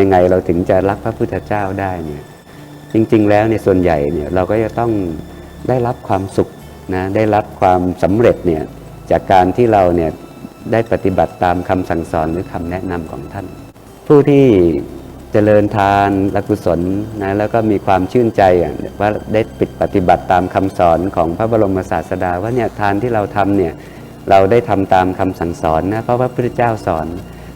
ยังไงเราถึงจะรักพระพุทธเจ้าได้เนี่ยจริง ๆ แล้วเนี่ยส่วนใหญ่เนี่ยเราก็จะต้องได้รับความสุขนะได้รับความสำเร็จเนี่ยจากการที่เราเนี่ยได้ปฏิบัติตามคำสั่งสอนหรือคำแนะนำของท่าน ผู้ที่เจริญทานละกุศลนะแล้วก็มีความชื่นใจว่าได้ปิดปฏิบัติตามคำสอนของพระบรมศาสดาว่าเนี่ยทานที่เราทำเนี่ยเราได้ทำตามคำสั่งสอนนะเพราะพระพุทธเจ้าสอน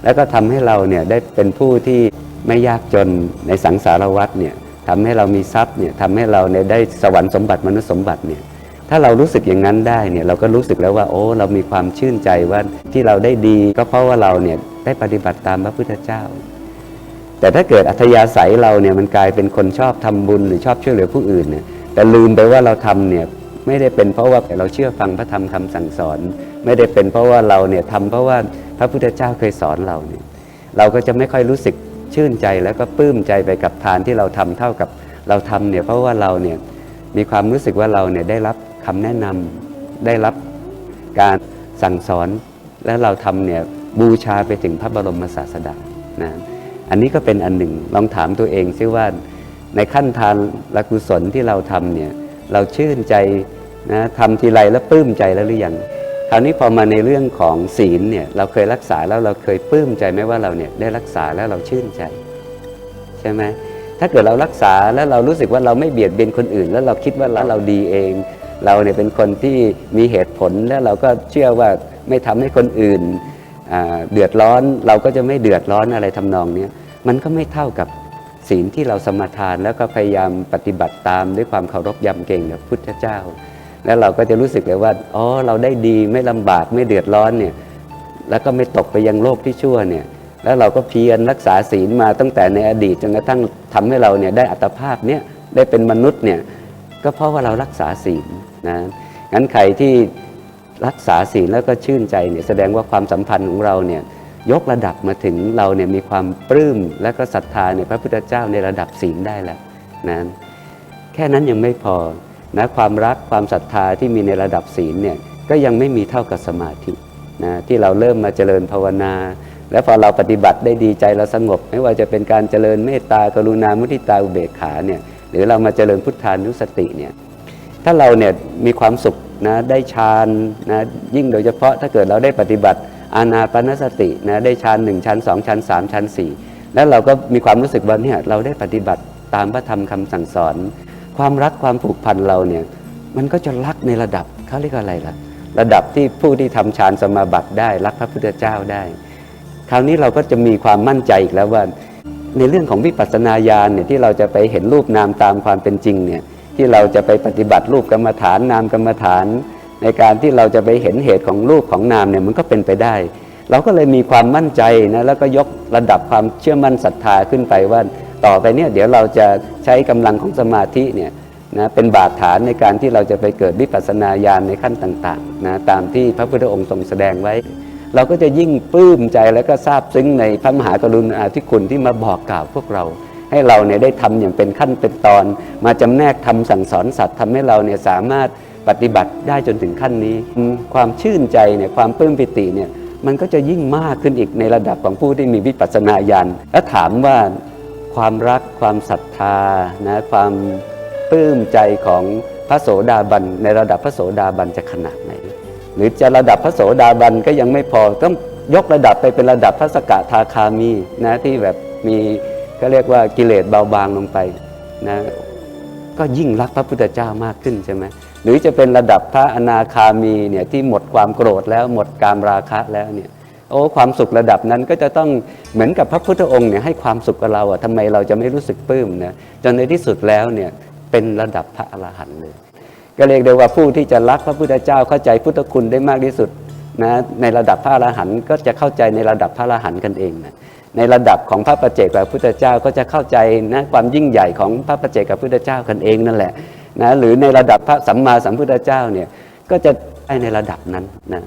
แล้วก็ทำให้เราเนี่ยได้เป็นผู้ที่ ไม่ยากจนในสังสารวัฏเนี่ยทำให้เรามีทรัพย์เนี่ยทำให้เราเนี่ยได้สวรรค์สมบัติมนุษย์สมบัติเนี่ยถ้าเรารู้สึกอย่างนั้นได้เนี่ยเราก็รู้สึกแล้วว่าโอ้เรามีความชื่นใจว่าที่เราได้ดี ก็เพราะว่าเราเนี่ยได้ปฏิบัติตามพระพุทธเจ้า แต่ถ้าเกิดอัธยาศัยเราเนี่ยมันกลายเป็นคนชอบทำบุญหรือชอบช่วยเหลือผู้อื่นเนี่ยแต่ลืมไปว่าเราทำเนี่ยไม่ได้เป็นเพราะว่าเราเชื่อฟังพระธรรมคำสั่งสอน ไม่ได้เป็นเพราะว่าเราเนี่ยทำเพราะว่าพระพุทธเจ้าเคยสอนเราเนี่ยเราก็จะไม่ค่อยรู้สึก ชื่นใจแล้วก็ปลื้มใจไปกับทานที่เราทำเท่ากับเราทำเนี่ยเพราะว่าเราเนี่ยมีความรู้สึกว่าเราเนี่ยได้รับคำแนะนำได้รับการสั่งสอนและเราทำเนี่ยบูชาไปถึงพระบรมศาสดานะอันนี้ก็เป็นอันหนึ่งลองถามตัวเองซิว่าในขั้นทานละกุศลที่เราทำเนี่ยเราชื่นใจนะทำทีไรแล้วปลื้มใจแล้วหรือยัง คราวนี้พอมาในเรื่องของศีลเนี่ยเราเคยรักษาแล้วเราเคยปลื้มใจไหมว่าเราเนี่ยได้รักษาแล้วเราชื่นใจ ใช่ไหมถ้าเกิดเรารักษาแล้วเรารู้สึกว่าเราไม่เบียดเบียนคนอื่น แล้วเราคิดว่าแล้วเราดีเอง เราเนี่ยเป็นคนที่มีเหตุผลแล้วเราก็เชื่อว่าไม่ทำให้คนอื่นเดือดร้อนเราก็จะไม่เดือดร้อนอะไรทำนองเนี้ยมันก็ไม่เท่ากับศีลที่เราสมาทานแล้วก็พยายามปฏิบัติตามด้วยความเคารพยำเก่งกับพุทธเจ้า แล้วเราก็จะรู้สึกเลยว่าอ๋อเราได้ดีไม่ลำบากไม่เดือดร้อนเนี่ยแล้วก็ไม่ตกไปยังโลกที่ชั่วเนี่ยแล้วเราก็เพียรรักษาศีลมาตั้งแต่ในอดีตจนกระทั่งทำให้เราเนี่ยได้อัตภาพเนี่ยได้เป็นมนุษย์เนี่ยก็เพราะว่าเรารักษาศีลนะงั้นใครที่รักษาศีลแล้วก็ชื่นใจเนี่ยแสดงว่าความสัมพันธ์ของเราเนี่ยยกระดับมาถึงเราเนี่ยมีความปลื้มและก็ศรัทธาในพระพุทธเจ้าในระดับศีลได้แล้วนะแค่นั้นยังไม่พอ นะความรักความศรัทธาที่มีในระดับศีลเนี่ยก็ยังไม่มีเท่ากับสมาธินะที่เราเริ่มมาเจริญภาวนา แล้วพอเราปฏิบัติได้ดีใจเราสงบ ไม่ว่าจะเป็นการเจริญเมตตากรุณามุทิตาอุเบกขาเนี่ยหรือเรามาเจริญพุทธานุสติเนี่ยถ้าเราเนี่ยมีความสุขนะได้ฌานนะยิ่งโดยเฉพาะถ้าเกิดเราได้ปฏิบัติอานาปนสตินะได้ฌานหนึ่งฌานสองฌานสามฌานสี่แล้วเราก็มีความรู้สึกว่าเนี่ยเราได้ปฏิบัติตามพระธรรมคำสั่งสอน ความรักความผูกพันเราเนี่ยมันก็จะรักในระดับเขาเรียกว่าอะไรล่ะ ระดับที่ผู้ที่ทำฌานสมาบัติได้ รักพระพุทธเจ้าได้ คราวนี้เราก็จะมีความมั่นใจอีกแล้วว่า ในเรื่องของวิปัสสนาญาณเนี่ยที่เราจะไปเห็นรูปนามตามความเป็นจริงเนี่ยที่เราจะไปปฏิบัติรูปกรรมฐานนามกรรมฐาน ในการที่เราจะไปเห็นเหตุของรูปของนามเนี่ยมันก็เป็นไปได้ เราก็เลยมีความมั่นใจนะแล้วก็ยกระดับความเชื่อมั่นศรัทธาขึ้นไปว่า ต่อไปเนี่ยเดี๋ยวเราจะใช้กำลังของสมาธิเนี่ยนะเป็นบาดฐานในการที่เราจะไปเกิดวิปัสสนาญาณในขั้นต่างๆนะตามที่พระพุทธองค์ทรงแสดงไว้ เราก็จะยิ่งปลื้มใจแล้วก็ซาบซึ้งในพระมหากรุณาธิคุณที่มาบอกกล่าวพวกเรา ให้เราเนี่ยได้ทำอย่างเป็นขั้นเป็นตอน มาจำแนกทำสั่งสอนสัตว์ทำให้เราเนี่ยสามารถปฏิบัติได้จนถึงขั้นนี้ ความชื่นใจเนี่ยความปลื้มปิติเนี่ยมันก็จะยิ่งมากขึ้นอีกในระดับของผู้ที่มีวิปัสสนาญาณแล้วถามว่า ความรักความศรัทธานะความปลื้มใจของพระโสดาบันในระดับพระโสดาบันจะขนาดไหน หรือจะระดับพระโสดาบันก็ยังไม่พอต้องยกระดับไปเป็นระดับพระสกทาคามีนะที่แบบมีก็เรียกว่ากิเลสเบาบางลงไปนะก็ยิ่งรักพระพุทธเจ้ามากขึ้นใช่ไหมหรือจะเป็นระดับพระอนาคามีเนี่ยที่หมดความโกรธแล้วหมดการราคะแล้วเนี่ย โอ้ความสุขระดับนั้นก็จะต้องเหมือนกับพระพุทธองค์เนี่ยให้ความสุขกับเราอะทำไมเราจะไม่รู้สึกปลื้มนะจนในที่สุดแล้วเนี่ยเป็นระดับพระอรหันต์เลย ก็เรียกได้ว่าผู้ที่จะรักพระพุทธเจ้าเข้าใจพุทธคุณได้มากที่สุดนะในระดับพระอรหันต์ก็จะเข้าใจในระดับพระอรหันต์กันเองนะในระดับของพระประเจกพระพุทธเจ้าก็จะเข้าใจนะความยิ่งใหญ่ของพระประเจกพระพุทธเจ้ากันเองนั่นแหละนะหรือในระดับพระสัมมาสัมพุทธเจ้าเนี่ยก็จะได้ในระดับนั้นนะ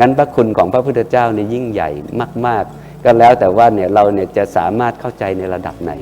งั้นพระคุณของพระพุทธเจ้าเนี่ยยิ่งใหญ่มาก ๆ ก็แล้วแต่ว่าเนี่ยเราเนี่ยจะสามารถเข้าใจในระดับไหน